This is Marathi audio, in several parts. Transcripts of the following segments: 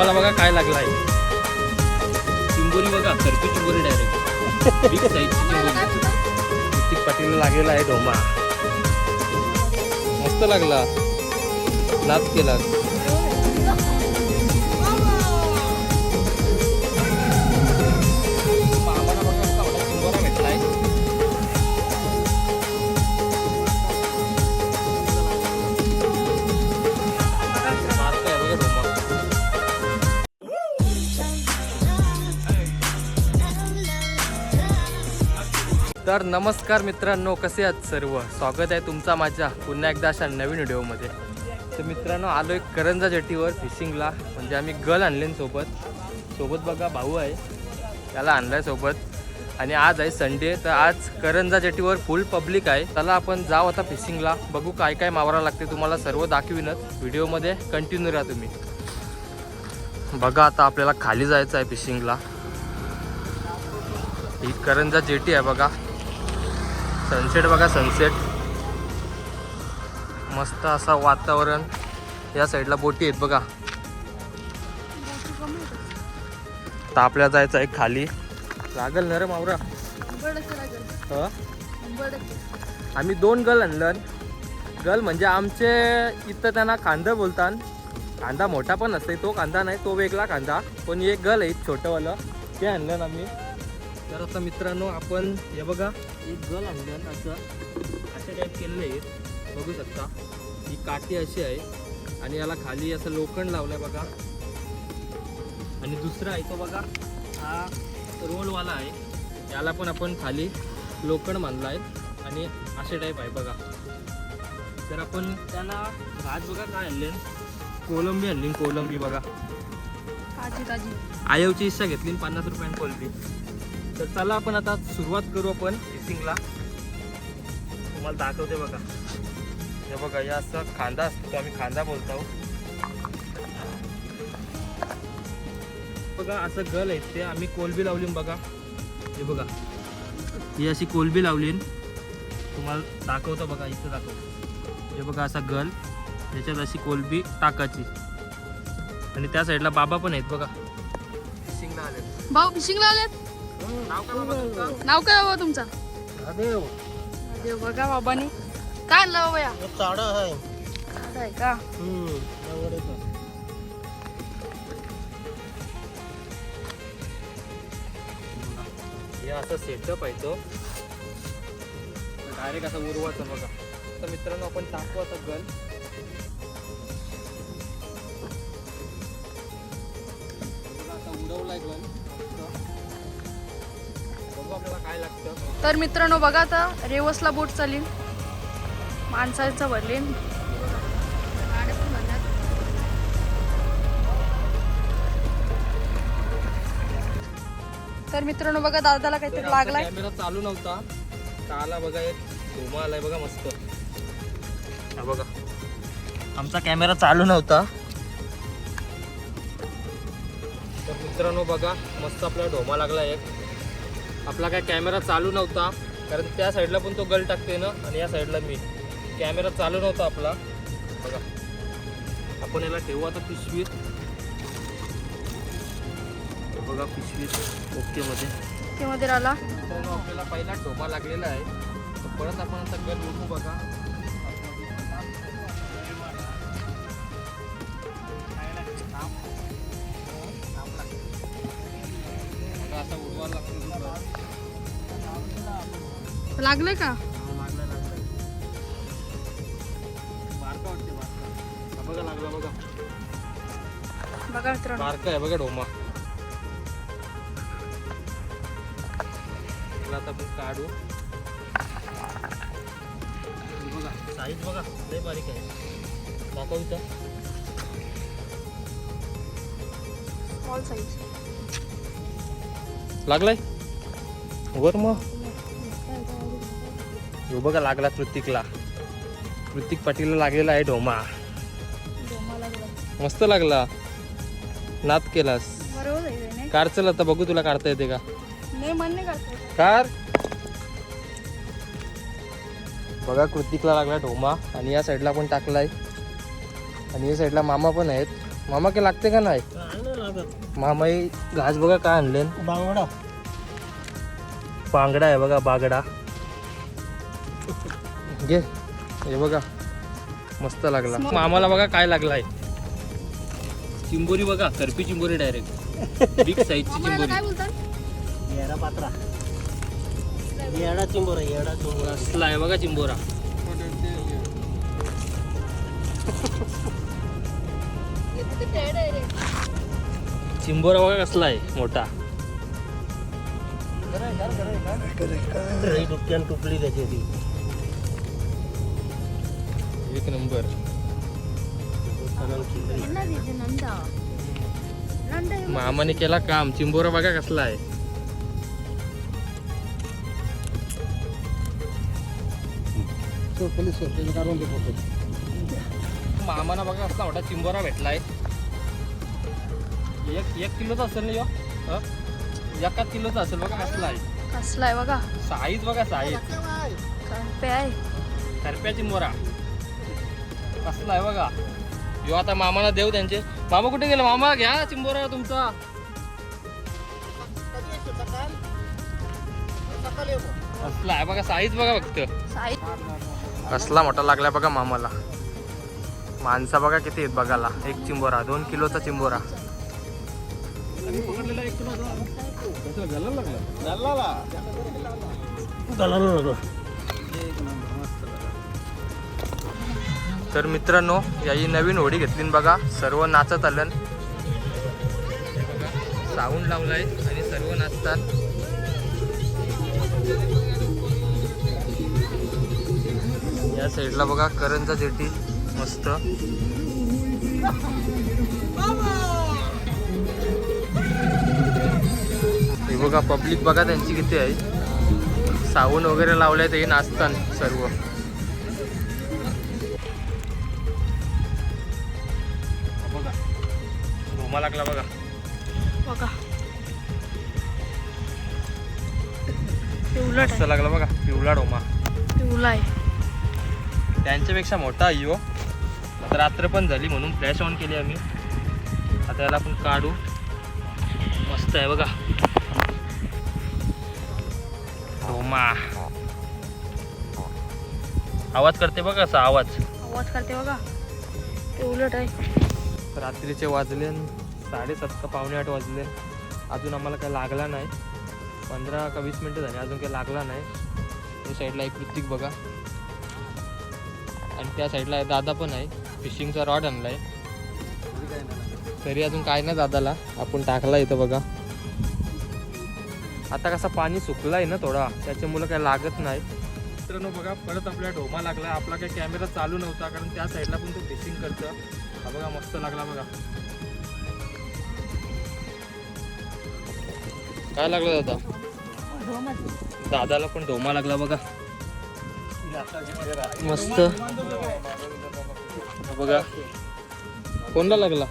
डोमाला बघा काय लागला आहे चिंबोरी बघा करपी चिंबोरी डायरेक्ट बिग साईजची चिंबोरी. ऋतिक पाटील लागलेला आहे डोमा मस्त लागला. नाच केला तर नमस्कार मित्रांनो कसे आहात सर्व? स्वागत आहे तुमचा माझ्या पुन्हा एकदा अशा नवीन व्हिडिओमध्ये. तर मित्रांनो आलो एक करंजा जेटीवर फिशिंगला म्हणजे आम्ही गल आणले सोबत. सोबत बघा भाऊ आहे. त्याला आणलाय सोबत. आणि आज आहे संडे तर आज करंजा जेटीवर फुल पब्लिक आहे. चला आपण जाऊ आता फिशिंगला बघू काय काय मावरा लागते तुम्हाला सर्व दाखवीनच. व्हिडिओमध्ये कंटिन्यू राहा तुम्ही. बघा आता आपल्याला खाली जायचं आहे फिशिंगला ही करंजा जेटी आहे बघा. सनसेट बघा सनसेट मस्त असा वातावरण. या साईडला बोटी आहेत बघा. तर आपल्याला जायचं आहे खाली. लागल ना रे मावरा? हं? आम्ही दोन गल आणलं. गल म्हणजे आमचे इथं त्यांना कांदा बोलतात. कांदा मोठा पण असते तो कांदा नाही तो वेगळा कांदा. पण एक गल आहे छोटंवालं ते आणलं आम्ही. तर आता मित्रांनो आपण हे बघा एक गल आणलं असं अशा टाईप केलेलं आहे बघू शकता ही काठी अशी आहे आणि याला खाली असं लोखंड लावलंय बघा. आणि दुसरा आहे तो बघा हा रोलवाला आहे. याला पण आपण खाली लोखंड बांधला आहे आणि असे टाईप आहे बघा. तर आपण त्याला भात बघा काय आणले. कोलंबी आणली कोलंबी बघा. आयवची इच्छा घेतली पन्नास रुपयाने कोलंबी. तर चला आपण आता सुरुवात करू आपण फिशिंगला तुम्हाला दाखवते बघा. हे बघा या असं खांदा असतो आम्ही खांदा बोलतो. बघा असं गल आहे ते आम्ही कोलबी लावली बघा. हे बघा. ही अशी कोलबी लावली तुम्हाला दाखवतो बघा इथं दाखवतो हे बघा असा गल. याच्यात अशी कोलबी टाकायची. आणि त्या साईडला बाबा पण आहेत बघा. फिशिंगला आले भाऊ फिशिंगला आलेत? नाव काय बाबा तुमचं? देव बघा बाबानी काय आणलं बाबा या? चाडा आहे. का? हे असं सेटअप आहे तो. डायरेक्ट असं उरवायचं बघा. तर मित्रांनो आपण टाकू आता गन आपल्याला काय लागतं? तर मित्रांनो बघा आता रेवसला बोट चालीन. माणसाचं भरलीन तर मित्रांनो बघा दादाला काहीतरी लागलाय. कॅमेरा चालू नव्हता. का आला बघा एक धुमा आलाय बघा मस्त. हा बघा. आमचा कॅमेरा चालू नव्हता. तर मित्रांनो बघा मस्त आपला ढोमा लागला एक. आपला काय कॅमेरा चालू नव्हता कारण त्या साईडला पण तो गल टाकते ना आणि या साईडला मी. कॅमेरा चालू नव्हता आपला. बघा. आपण याला ठेवू आता पिशवीत. बघा पिशवीत. ओके मध्ये. राहिला. मित्रांनो आपल्याला पहिला टोपा लागलेला आहे. तर परत आपण आता गल उठू बघा. बघा, असा उडवायला लागतो तो गल. लागलंय का? बघा लागला बघा बघा मित्रांनो. बारका आहे बघा डोमा त्याला आता आपण काढू हे बघा साईज बघा लय बारीक आहे दाखव इथं स्मॉल साईज लागलाय? वर मग. हो बघा लागला कृतिकला. कृतिक पाटीलला लागलेला आहे ढोमा. मस्त लागला. नात केलास. बरोबर आहे नाही? कार चल आता बघू तुला काढता येते का? नाही मन नाही करतो कार. बघा कृतिकला लागला ढोमा आणि या साईडला पण टाकलाय. आणि या साईडला मामा पण आहेत. मामा काय लागते का नाही? मामाई घास बघा काय आणले बांगडा. बांगडा आहे बघा बागडा. घे. हे बघा. मस्त लागला. मामाला बघा काय लागलाय. चिंबोरी बघा करपी चिंबोरी डायरेक्ट बिग साईजची चिंबोरी. काय बोलतात येडा पात्रा. येडा चिंबोरा येडा चिंबोरा. असला आहे बघा चिंबोरा. चिंबोरा बघा कसला आहे मोठा. टुपली त्याची ती. एक नंबर. मामाने केला काम. चिंबोरा बघा कसला आहे. मामाना बघा कसला मोठा चिंबोरा भेटलाय. एक एक किलोचा असेल ना यो? एका किलोचा असेल बघा कसला आहे. कसला आहे बघा. साईज बघा साईज करपे आहे करप्या चिंबोरा. कसला आहे बघा. यो आता मामाला देऊ त्यांचे. मामा कुठे गेले? मामा घ्या चिंबोरा तुमचा. असला आहे बघा साईज बघा फक्त. कसला मोठा लागलाय बघा मामाला. माणसा बघा किती आहेत बघाला एक चिंबोरा दोन किलोचा चिंबोरा. तर मित्रांनो याही नवीन होडी घेतली बघा सर्व नाचत आलं साऊंड लावलाय आणि सर्व नाचतात. या साईडला बघा करंजा जेटी मस्त. हे बघा पब्लिक बघा त्यांची किती आहे. साऊंड वगैरे लावलाय ते नाचतात सर्व. धोमा लागला बघा. बघा. मस्त लागला बघा. पिवळा डोमा पिवला आहे. त्यांच्यापेक्षा मोठा आहे हो आता रात्र पण झाली म्हणून फ्लॅश ऑन केली आम्ही. आता याला आपण काढू. मस्त आहे बघा. डोमा आवाज करते बघा असा आवाज. आवाज करते बघा. पिवलट आहे. रात्रीचे वाजले साडेसात का पावणे आठ वाजले. अजून आम्हाला काय लागला नाही. पंधरा का वीस मिनटं झाली अजून काही लागला नाही. त्या साईडला एक ऋतिक बघा. आणि त्या साईडला दादा पण आहे. फिशिंगचा रॉड आणला आहे तरी अजून काय नाही दादाला आपण टाकला इथं बघा. आता कसा पाणी सुकलाय ना थोडा त्याच्यामुळं काय लागत नाही. मित्रांनो बघा परत आपल्या ढोमा लागला आपला काही कॅमेरा चालू नव्हता कारण त्या साईडला पण तो फिशिंग करतं. हा बघा मस्त लागला बघा. काय लागलं दादा? दादाला पण ढोमा लागला बघा. मस्त. हा बघा. कोणला लागला?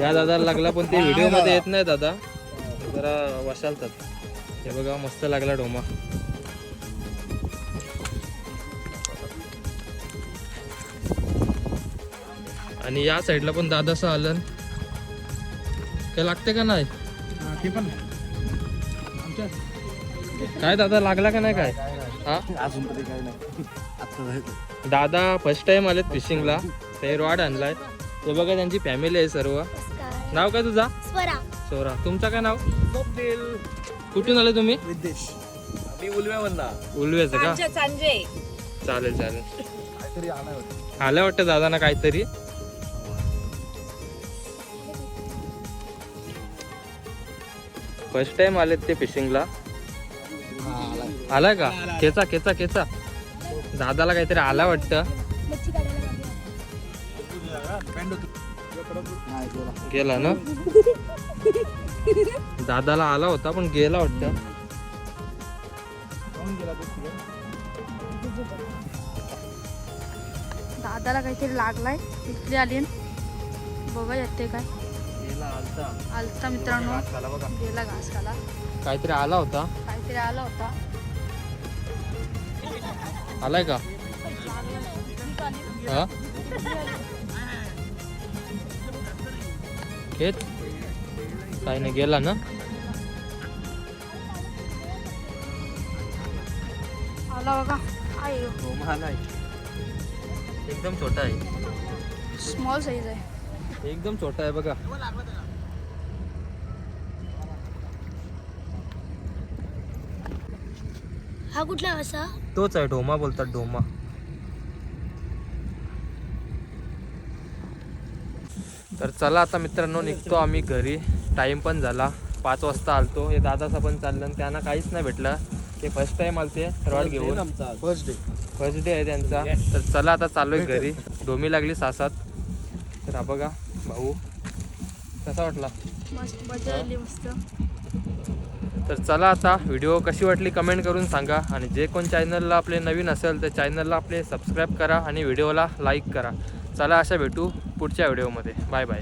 या दादाला लागला पण ते व्हिडिओमध्ये येत नाही दादा. जरा वशालतात. हे बघा मस्त लागला ढोमा. आणि या साईडला पण दादाचं आलं काय लागते का नाही? ते पण काय दादा लागला का नाही काय? हा? अजून तरी काय नाही. आता दादा फर्स्ट टाइम आलेत फिशिंगला ते रॉड आणलाय. ते बघा त्यांची फॅमिली आहे सर्व. नाव काय तुझा? स्वरा. सोरा तुमचं काय नाव? कुठून आले तुम्ही? विदेश मी उलव्यामधला. उलवेचं का? चालेल चालेल. काहीतरी आला होता आलं वाटतं दादांना काहीतरी. फर्स्ट टाइम आलेत ते फिशिंगला आलाय का? खेचा खेचा खेचा. दादाला काहीतरी आला वाटतं. गेला ना? दादाला आला होता पण गेला वाटतं. दादाला काहीतरी लागलाय. तिथली आली बघा येते काय. आलता. आलता मित्रांनो. झाला बघा. गेला घास खाला काहीतरी आला होता. काहीतरी आला होता. आलाय का? हा? खेच काय नाही गेला ना? आला बघा. आहे. एकदम छोटा आहे. स्मॉल साईज आहे. एकदम छोटा आहे बघा. हा कुठला असा? तोच आहे ढोमा बोलतात ढोमा. तर चला आता मित्रांनो निघतो आम्ही घरी. टाइम पण झाला. पाच वाजता आलतो. हे दादाचा पण चाललं आणि त्यांना काहीच नाही भेटलं. ते फर्स्ट टाइम आलते रॉड घेऊन. फर्स्ट डे फर्स्ट डे आहे त्यांचा. तर चला आता चाललोय घरी. डोमी लागली सासात. तर हा बघा. भाऊ कसा वाटला? तर चला आता व्हिडिओ कशी वाटली कमेंट करून सांगा आणि जे कोण चॅनलला आपले नवीन असेल तर चॅनलला आपले सबस्क्राईब करा आणि व्हिडिओला लाईक करा. चला अशा भेटू पुढच्या व्हिडिओमध्ये. Bye bye